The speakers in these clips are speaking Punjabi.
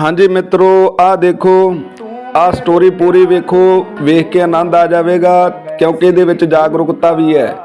ਹਾਂਜੀ ਮਿੱਤਰੋ, ਆਹ ਦੇਖੋ, ਆਹ ਸਟੋਰੀ ਪੂਰੀ ਵੇਖੋ, ਵੇਖ ਕੇ ਆਨੰਦ ਆ ਜਾਵੇਗਾ, ਕਿਉਂਕਿ ਇਹਦੇ ਵਿੱਚ ਜਾਗਰੂਕਤਾ ਵੀ ਹੈ।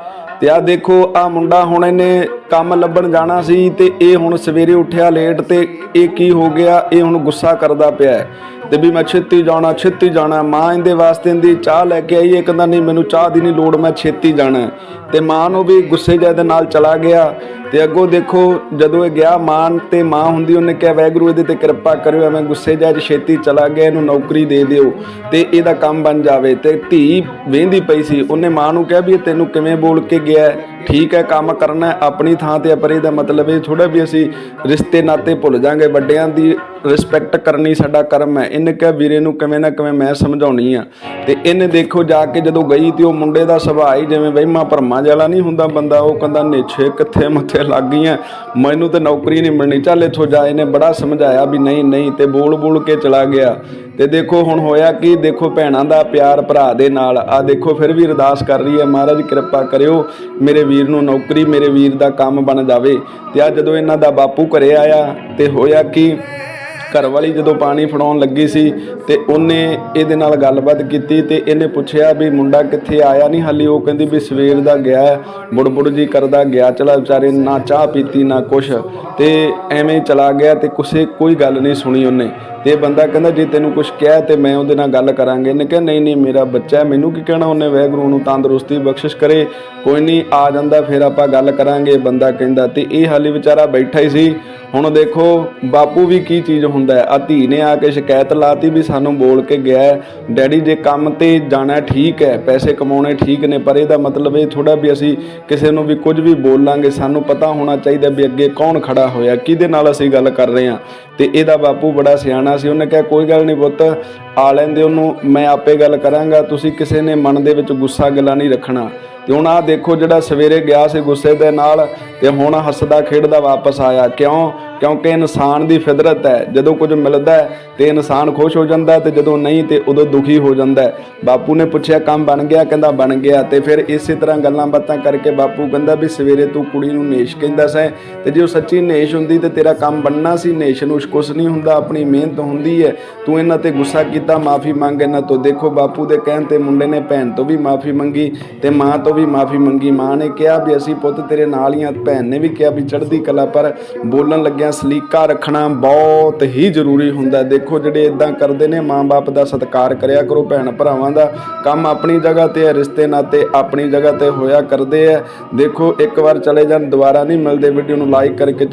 ਤੇ ਆਹ ਦੇਖੋ, ਆਹ ਮੁੰਡਾ ਹੁਣ ਇਹਨੇ ਕੰਮ ਲੱਭਣ ਜਾਣਾ ਸੀ ਤੇ ਇਹ ਹੁਣ ਸਵੇਰੇ ਉੱਠਿਆ ਲੇਟ ਤੇ ਇਹ ਕੀ ਹੋ ਗਿਆ, ਇਹ ਹੁਣ ਗੁੱਸਾ ਕਰਦਾ ਪਿਆ ਤੇ ਵੀ ਮੈਂ ਛੇਤੀ ਜਾਣਾ ਛੇਤੀ ਜਾਣਾ। ਮਾਂ ਇਹਦੇ ਵਾਸਤੇ ਇਹਦੀ ਚਾਹ ਲੈ ਕੇ ਆਈ ਇਹ ਕਹਿੰਦਾ ਨਹੀਂ ਮੈਨੂੰ ਚਾਹ ਦੀ ਨਹੀਂ ਲੋੜ ਮੈਂ ਛੇਤੀ ਜਾਣਾ ਹੈ। ਤੇ ਮਾਂ ਨੂੰ ਵੀ ਗੁੱਸੇ ਜਿਹੇ ਦੇ ਨਾਲ ਚਲਾ ਗਿਆ। ਤੇ ਅੱਗੋਂ ਦੇਖੋ ਜਦੋਂ ਇਹ ਗਿਆ ਮਾਂ ਤੇ ਮਾਂ ਹੁੰਦੀ ਉਹਨੇ ਕਿਹਾ ਵੈਗਰੂ ਇਹਦੇ ਤੇ ਕਿਰਪਾ ਕਰਿਓ ਐਵੇਂ ਗੁੱਸੇ ਜਿਹੇ 'ਚ ਛੇਤੀ ਚਲਾ ਗਿਆ ਇਹਨੂੰ ਨੌਕਰੀ ਦੇ ਦਿਓ ਤੇ ਇਹਦਾ ਕੰਮ ਬਣ ਜਾਵੇ। ਤੇ ਧੀ ਵੇਂਦੀ ਪਈ ਸੀ। ਉਹਨੇ ਮਾਂ ਨੂੰ ਕਿਹਾ ਵੀ ਇਹ ਤੈਨੂੰ ਕਿਵੇਂ ਬੋਲ ਕੇ ਗਿਆ? ਠੀਕ ਹੈ ਕੰਮ ਕਰਨਾ ਆਪਣੀ ਥਾਂ ਤੇ ਹੈ, ਪਰ ਇਹਦਾ ਮਤਲਬ ਇਹ ਥੋੜਾ ਵੀ ਅਸੀਂ ਰਿਸ਼ਤੇ ਨਾਤੇ ਭੁੱਲ ਜਾਾਂਗੇ ਵੱਡਿਆਂ ਦੀ ਰਿਸਪੈਕਟ ਕਰਨੀ ਸਾਡਾ ਕਰਮ ਹੈ। ਇਹਨੇ ਕਿਹਾ, ਵੀਰੇ ਨੂੰ ਕਿਵੇਂ ਨਾ ਕਿਵੇਂ ਮੈਂ ਸਮਝਾਉਣੀ ਆ। ਤੇ ਇਹਨੇ ਦੇਖੋ ਜਾ ਕੇ ਜਦੋਂ ਗਈ ਤੇ ਉਹ ਮੁੰਡੇ ਦਾ ਸੁਭਾਅ ਹੀ ਜਿਵੇਂ ਵਹਿਮਾ ਭਰਮਾਂ ਵਾਲਾ ਨਹੀਂ ਹੁੰਦਾ ਬੰਦਾ, ਉਹ ਕਹਿੰਦਾ, ਨੇਛੇ ਕਿੱਥੇ ਮੱਥੇ ਲੱਗ ਗਈਆਂ। ਮੈਨੂੰ ਤੇ ਨੌਕਰੀ ਨਹੀਂ ਮਿਲਣੀ। ਚੱਲ ਇੱਥੋਂ ਜਾ, ਇਹਨੇ ਬੜਾ ਸਮਝਾਇਆ ਵੀ ਨਹੀਂ ਨਹੀਂ ਤੇ ਬੋਲ ਬੋਲ ਕੇ ਚਲਾ ਗਿਆ। ਤੇ ਦੇਖੋ ਹੁਣ ਹੋਇਆ ਕਿ, ਦੇਖੋ ਭੈਣਾਂ ਦਾ ਪਿਆਰ ਭਰਾ ਦੇ ਨਾਲ। ਆ ਦੇਖੋ, ਫਿਰ ਵੀ ਅਰਦਾਸ ਕਰ ਰਹੀ ਹੈ, ਮਹਾਰਾਜ ਕਿਰਪਾ ਕਰਿਓ, ਮੇਰੇ ਵੀਰ ਨੂੰ ਨੌਕਰੀ, ਮੇਰੇ ਵੀਰ ਦਾ ਕੰਮ ਬਣ ਜਾਵੇ। ਤੇ ਆ ਜਦੋਂ ਇਹਨਾਂ ਦਾ ਬਾਪੂ ਘਰੇ ਆਇਆ ਤੇ ਹੋਇਆ ਕਿ ਘਰ ਵਾਲੀ ਜਦੋਂ ਪਾਣੀ ਫੜਾਉਣ ਲੱਗੀ ਸੀ ਤੇ ਉਹਨੇ ਇਹਦੇ ਨਾਲ ਗੱਲਬਾਤ ਕੀਤੀ ਤੇ ਇਹਨੇ ਪੁੱਛਿਆ ਵੀ ਮੁੰਡਾ ਕਿੱਥੇ ਆਇਆ ਨਹੀਂ ਹਾਲੀ, ਉਹ ਕਹਿੰਦੀ ਵੀ ਸਵੇਰ ਦਾ ਗਿਆ ਬੁੜਬੁੜ ਜੀ ਕਰਦਾ ਗਿਆ, ਚਲਾ ਵਿਚਾਰੇ ਨਾ ਚਾਹ ਪੀਤੀ, ਨਾ ਕੁਛ ਤੇ ਐਵੇਂ ਚਲਾ ਗਿਆ ਤੇ ਕੁਸੇ ਕੋਈ ਗੱਲ ਨਹੀਂ ਸੁਣੀ ਉਹਨੇ ਤੇ ਬੰਦਾ ਕਹਿੰਦਾ ਜੇ ਤੈਨੂੰ ਕੁਝ ਕਿਹਾ ਤੇ ਮੈਂ ਉਹਦੇ ਨਾਲ ਗੱਲ ਕਰਾਂਗੇ। ਇਹਨੇ ਕਿਹਾ, ਨਹੀਂ ਨਹੀਂ, ਮੇਰਾ ਬੱਚਾ ਹੈ, ਮੈਨੂੰ ਕੀ ਕਹਿਣਾ? ਉਹਨੇ ਵੈਗਰੂ ਨੂੰ ਤੰਦਰੁਸਤੀ ਬਖਸ਼ਿਸ਼ ਕਰੇ, ਕੋਈ ਨਹੀਂ ਆ ਜਾਂਦਾ, ਫਿਰ ਆਪਾਂ ਗੱਲ ਕਰਾਂਗੇ ਬੰਦਾ ਕਹਿੰਦਾ ਤੇ ਇਹ ਹਾਲੀ ਵਿਚਾਰਾ ਬੈਠਾ ਹੀ ਸੀ। ਹੁਣ ਦੇਖੋ, ਬਾਪੂ ਵੀ ਕੀ ਚੀਜ਼ ਹੁੰਦਾ ਹੈ। ਆ ਧੀ ਨੇ ਆ ਕੇ ਸ਼ਿਕਾਇਤ ਲਾਤੀ ਵੀ ਸਾਨੂੰ ਬੋਲ ਕੇ ਗਿਆ ਡੈਡੀ ਜੇ ਕੰਮ ਤੇ ਜਾਣਾ ਠੀਕ ਹੈ, ਪੈਸੇ ਕਮਾਉਣੇ ਠੀਕ ਨੇ, ਪਰ ਇਹਦਾ ਮਤਲਬ ਇਹ ਥੋੜਾ ਵੀ ਅਸੀਂ ਕਿਸੇ ਨੂੰ ਵੀ ਕੁਝ ਵੀ ਬੋਲਾਂਗੇ, ਸਾਨੂੰ ਪਤਾ ਹੋਣਾ ਚਾਹੀਦਾ ਵੀ ਅੱਗੇ ਕੌਣ ਖੜਾ ਹੋਇਆ, ਕਿਹਦੇ ਨਾਲ ਅਸੀਂ ਗੱਲ ਕਰ ਰਹੇ ਹਾਂ। ਤੇ ਇਹਦਾ ਬਾਪੂ ਬੜਾ ਸਿਆਣਾ ਸੀ, ਉਹਨੇ ਕਿਹਾ, ਕੋਈ ਗੱਲ ਨਹੀਂ ਪੁੱਤ, ਆ ਲੈਂਦੇ ਉਹਨੂੰ, ਮੈਂ ਆਪੇ ਗੱਲ ਕਰਾਂਗਾ, ਤੁਸੀਂ ਕਿਸੇ ਨੇ ਮਨ ਦੇ ਵਿੱਚ ਗੁੱਸਾ ਗਿਲਾ ਨਹੀਂ ਰੱਖਣਾ। ਤੇ ਹੁਣ ਆਹ ਦੇਖੋ ਜਿਹੜਾ ਸਵੇਰੇ ਗਿਆ ਸੀ ਗੁੱਸੇ ਦੇ ਨਾਲ ਤੇ ਹੁਣ ਹੱਸਦਾ ਖੇਡਦਾ ਵਾਪਸ ਆਇਆ। ਕਿਉਂ? ਕਿਉਂਕਿ ਇਨਸਾਨ ਦੀ ਫਿਤਰਤ ਹੈ। ਜਦੋਂ ਕੁਝ ਮਿਲਦਾ ਹੈ, ਤੇ ਇਨਸਾਨ ਖੁਸ਼ ਹੋ ਜਾਂਦਾ ਹੈ ਤੇ ਜਦੋਂ ਨਹੀਂ, ਤੇ ਉਦੋਂ ਦੁਖੀ ਹੋ ਜਾਂਦਾ ਬਾਪੂ ਨੇ ਪੁੱਛਿਆ, ਕੰਮ ਬਣ ਗਿਆ? ਕਹਿੰਦਾ, ਬਣ ਗਿਆ। ਤੇ ਫਿਰ ਇਸੇ ਤਰ੍ਹਾਂ ਗੱਲਾਂ ਬਾਤਾਂ ਕਰਕੇ ਬਾਪੂ ਕਹਿੰਦਾ ਵੀ, ਸਵੇਰੇ ਤੂੰ ਕੁੜੀ ਨੂੰ ਨੇਸ਼ ਕਹਿੰਦਾ ਸੈਂ ਤੇ ਜੇ ਉਹ ਸੱਚੀ ਨੇਸ਼ ਹੁੰਦੀ ਤੇ ਤੇਰਾ ਕੰਮ ਬਣਨਾ ਸੀ। ਨੇਸ਼ ਨੂੰ ਕੁਛ ਨਹੀਂ ਹੁੰਦਾ, ਆਪਣੀ ਮਿਹਨਤ ਹੁੰਦੀ ਹੈ। ਤੂੰ ਇਹਨਾਂ ਤੇ ਗੁੱਸਾ ਕੀਤਾ, ਮਾਫੀ ਮੰਗ ਇਹਨਾਂ ਤੋਂ। ਦੇਖੋ, ਬਾਪੂ ਦੇ ਕਹਿਣ ਤੇ ਮੁੰਡੇ ਨੇ ਭੈਣ ਤੋਂ ਵੀ ਮਾਫੀ ਮੰਗੀ ਤੇ ਮਾਂ ਤੋਂ ਵੀ ਮਾਫੀ ਮੰਗੀ। ਮਾਂ ਨੇ ਕਿਹਾ ਵੀ, ਅਸੀਂ ਪੁੱਤ ਤੇਰੇ ਨਾਲ ਹੀ ਆ ਭੈਣ ਨੇ ਵੀ ਕਿਹਾ ਵੀ, ਚੜ੍ਹਦੀ ਕਲਾ ਪਰ ਬੋਲਣ ਲੱਗਿਆ ਸਲੀਕਾ ਰੱਖਣਾ ਬਹੁਤ ਹੀ ਜ਼ਰੂਰੀ ਹੁੰਦਾ ਦੇਖੋ ਜਿਹੜੇ ਇਦਾਂ ਕਰਦੇ ਨੇ, ਮਾਂ-ਬਾਪ ਦਾ ਸਤਿਕਾਰ ਕਰਿਆ ਕਰੋ ਭੈਣ ਭਰਾਵਾਂ ਦਾ ਕੰਮ ਆਪਣੀ ਜਗ੍ਹਾ ਤੇ ਹੈ, ਰਿਸ਼ਤੇ ਨਾਤੇ ਆਪਣੀ ਜਗ੍ਹਾ ਤੇ ਹੋਇਆ ਕਰਦੇ ਆ ਦੇਖੋ, ਇੱਕ ਵਾਰ ਚਲੇ ਜਾਣ, ਦੁਬਾਰਾ ਨਹੀਂ ਮਿਲਦੇ। ਵੀਡੀਓ ਨੂੰ ਲਾਈਕ ਕਰਕੇ